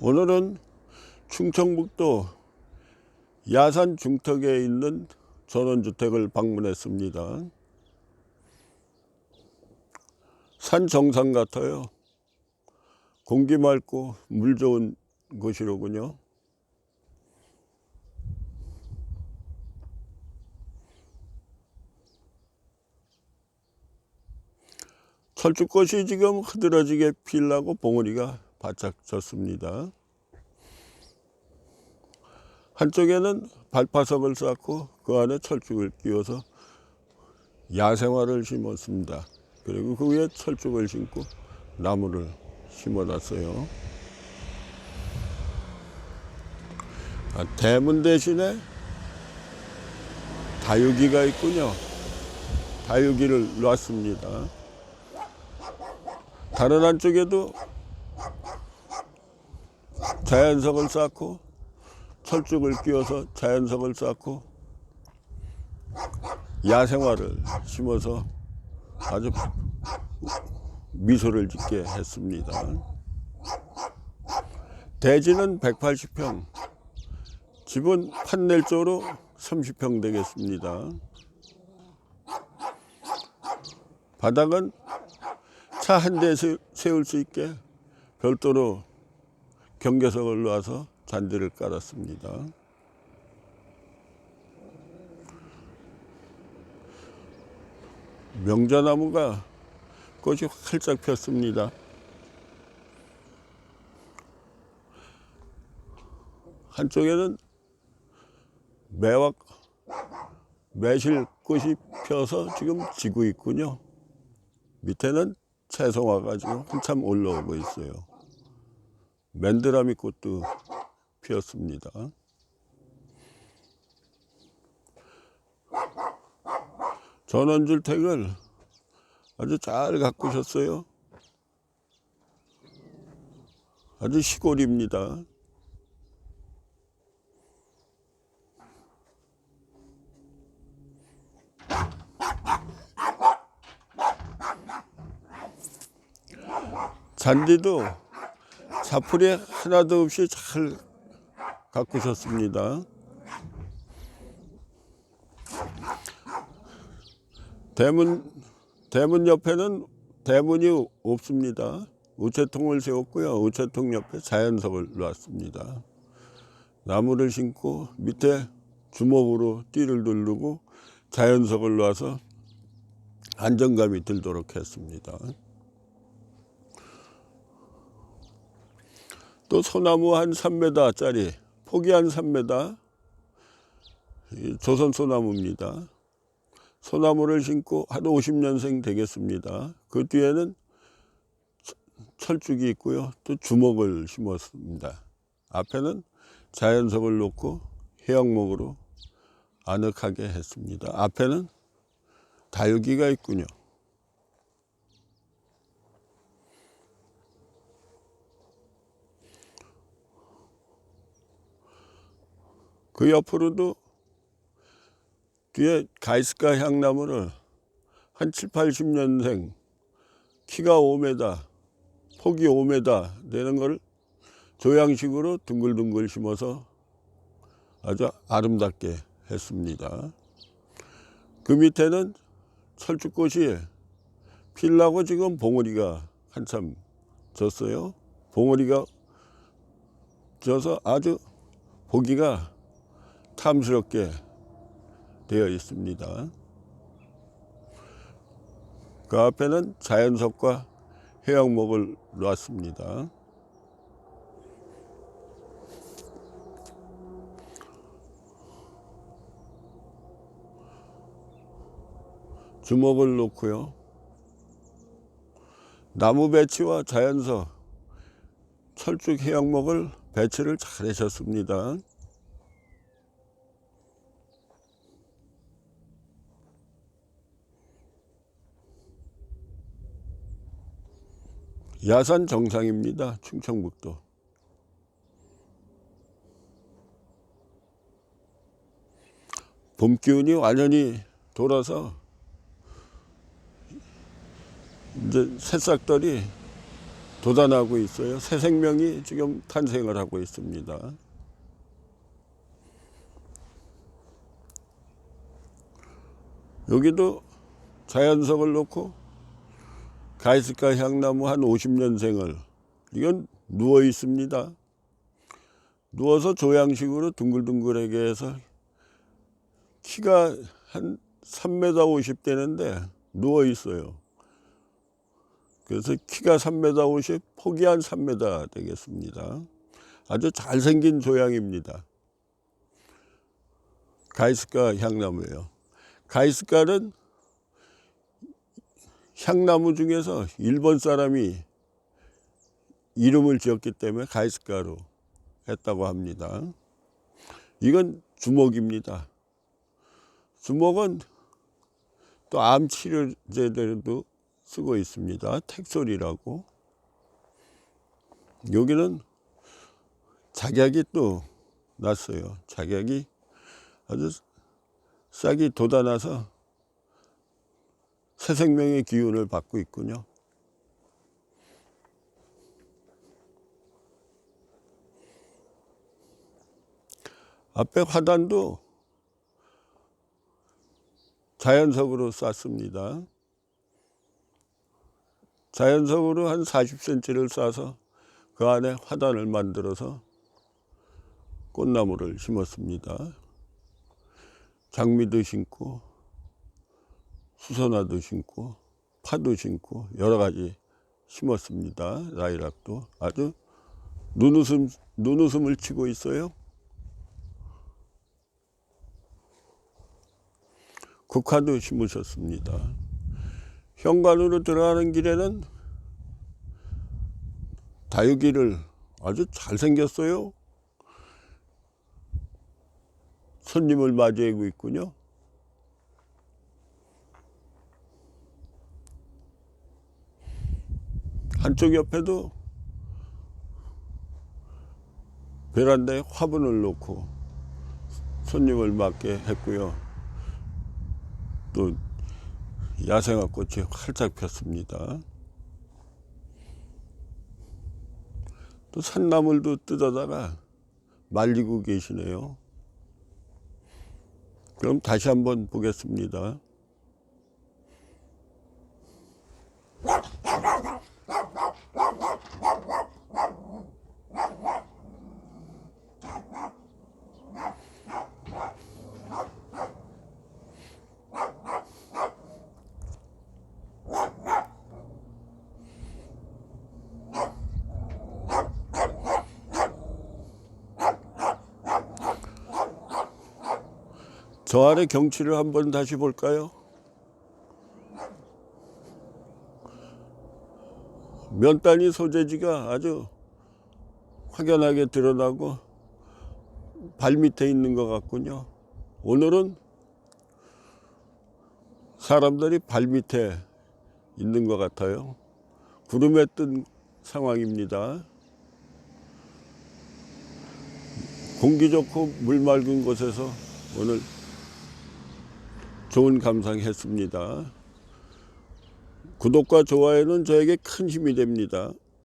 오늘은 충청북도 야산 중턱에 있는 전원주택을 방문했습니다. 산 정상 같아요. 공기 맑고 물 좋은 곳이로군요. 철쭉꽃이 지금 흐드러지게 피려고 봉우리가 바짝 졌습니다. 한쪽에는 발파석을 쌓고 그 안에 철쭉을 끼워서 야생화를 심었습니다. 그리고 그 위에 철쭉을 심고 나무를 심어놨어요. 아, 대문 대신에 다육이가 있군요. 다육이를 놨습니다. 다른 한쪽에도 자연석을 쌓고 철쭉을 끼워서 자연석을 쌓고 야생화를 심어서 아주 미소를 짓게 했습니다. 대지는 180평, 집은 판넬 쪽으로 30평 되겠습니다. 바닥은 차 한 대 세울 수 있게 별도로 경계석을 놔서 잔디를 깔았습니다. 명자나무가 꽃이 활짝 폈습니다. 한쪽에는 매화 매실꽃이 펴서 지금 지고 있군요. 밑에는 채송화가 지금 한참 올라오고 있어요. 맨드라미 꽃도 피었습니다. 전원주택을 아주 잘 가꾸셨어요. 아주 시골입니다. 잔디도 자풀이 하나도 없이 잘 가꾸셨습니다. 대문 대문 옆에는 대문이 없습니다. 우체통을 세웠고요. 우체통 옆에 자연석을 놨습니다. 나무를 심고 밑에 주먹으로 띠를 두르고 자연석을 놔서 안정감이 들도록 했습니다. 또 소나무 한 3m짜리 폭이 한 3m 조선 소나무입니다. 소나무를 심고 한 50년생 되겠습니다. 그 뒤에는 철쭉이 있고요. 또 주먹을 심었습니다. 앞에는 자연석을 놓고 해양목으로 아늑하게 했습니다. 앞에는 다육이가 있군요. 그 옆으로도 뒤에 가이스카 향나무를 한 7, 80년생 키가 5m, 폭이 5m 되는 걸 조양식으로 둥글둥글 심어서 아주 아름답게 했습니다. 그 밑에는 철쭉꽃이 필라고 지금 봉우리가 한참 졌어요. 봉우리가 져서 아주 보기가 탐스럽게 되어 있습니다. 그 앞에는 자연석과 해양목을 놨습니다. 주먹을 놓고요. 나무 배치와 자연석, 철쭉 해양목을 배치를 잘 하셨습니다. 야산 정상입니다. 충청북도. 봄 기운이 완전히 돌아서 이제 새싹들이 도단하고 있어요. 새 생명이 지금 탄생을 하고 있습니다. 여기도 자연석을 놓고 가이스카 향나무 한 50년생을 이건 누워 있습니다. 누워서 조양식으로 둥글둥글하게 해서 키가 한 3m 50 되는데 누워 있어요. 그래서 키가 3m 50, 폭이 한 3m 되겠습니다. 아주 잘생긴 조양입니다. 가이스카 향나무예요. 가이스카는 향나무 중에서 일본 사람이 이름을 지었기 때문에 가이스카로 했다고 합니다. 이건 주먹입니다. 주먹은 또 암 치료제들도 쓰고 있습니다. 텍솔이라고. 여기는 작약이 또 났어요. 작약이 아주 싹이 돋아나서 새 생명의 기운을 받고 있군요. 앞에 화단도 자연석으로 쌌습니다. 자연석으로 한 40cm를 싸서 그 안에 화단을 만들어서 꽃나무를 심었습니다. 장미도 심고 수선화도 심고 파도 심고 여러 가지 심었습니다. 라이락도 아주 눈웃음 눈웃음을 치고 있어요. 국화도 심으셨습니다. 현관으로 들어가는 길에는 다육이를 아주 잘생겼어요. 손님을 맞이하고 있군요. 한쪽 옆에도 베란다에 화분을 놓고 손님을 맞게 했고요. 또 야생화 꽃이 활짝 폈습니다. 또 산나물도 뜯어다가 말리고 계시네요. 그럼 다시 한번 보겠습니다. 저 아래 경치를 한번 다시 볼까요? 면단위 소재지가 아주 확연하게 드러나고 발 밑에 있는 것 같군요. 오늘은 사람들이 발 밑에 있는 것 같아요. 구름에 뜬 상황입니다. 공기 좋고 물 맑은 곳에서 오늘 좋은 감상했습니다. 구독과 좋아요는 저에게 큰 힘이 됩니다.